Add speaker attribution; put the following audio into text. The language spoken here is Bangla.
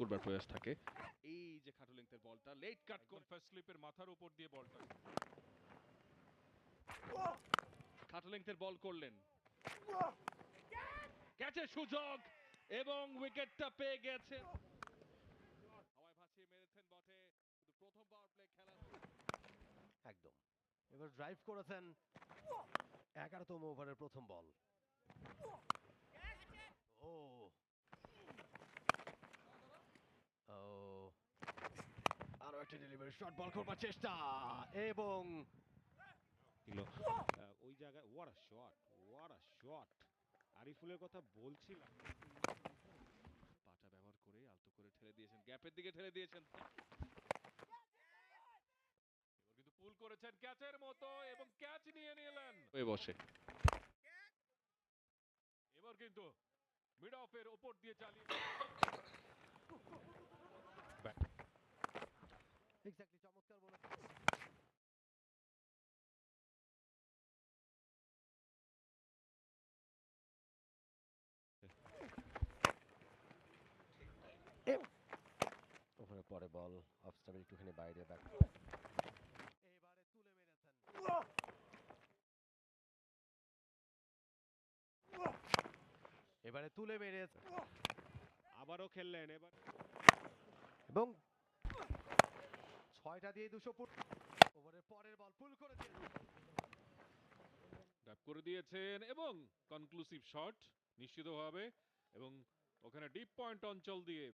Speaker 1: করবার প্রয়াস থাকে। এই যে খাটো লেন্থের বলটা লেট কাট
Speaker 2: একদম ফার্স্ট স্লিপের মাথার উপর দিয়ে বলটা।
Speaker 1: খাটো লেন্থের বল করলেন। ক্যাচের সুযোগ এবং উইকেটটা পেয়ে গেছেন হাওয়ায় ভাসিয়ে মেরেছেন বটে। কিন্তু প্রথম পাওয়ার প্লে খেলা
Speaker 3: একদম। এবার ড্রাইভ করেছেন এগারোতম ওভারের প্রথম বল ও আরও ডেলিভারি শর্ট বল করবার চেষ্টা। এবং
Speaker 4: ওই জায়গায় what a shot what a shot আরিফুলের কথা বলছিলাম।
Speaker 1: পাটা ব্যবহার করে আলতো করে ঠেলে দিয়েছেন গ্যাপের দিকে ঠেলে দিয়েছেন।
Speaker 2: কিন্তু পুল করেছেন ক্যাচের মতো এবং ক্যাচ নিয়ে নিলেন।
Speaker 1: হয়ে বসে।
Speaker 2: এবার কিন্তু মিড অফের উপর দিয়ে চালিয়ে
Speaker 3: এক্স্যাক্টলি চমৎকার ওভারের পরে বল অফ স্টাম্পের একটুখানি বাইরে ব্যাক এবারে তুলে মেরেছেন। এবারে তুলে মেরেছে
Speaker 4: আবারও খেললেন এবার
Speaker 3: এবং ছয়টা দিয়ে দুশো ওভারের পরের বল করে
Speaker 2: ড্যাপ করে দিয়েছেন এবং কনক্লুসিভ শট নিশ্চিতভাবে এবং ওখানে ডিপ পয়েন্ট অঞ্চল দিয়ে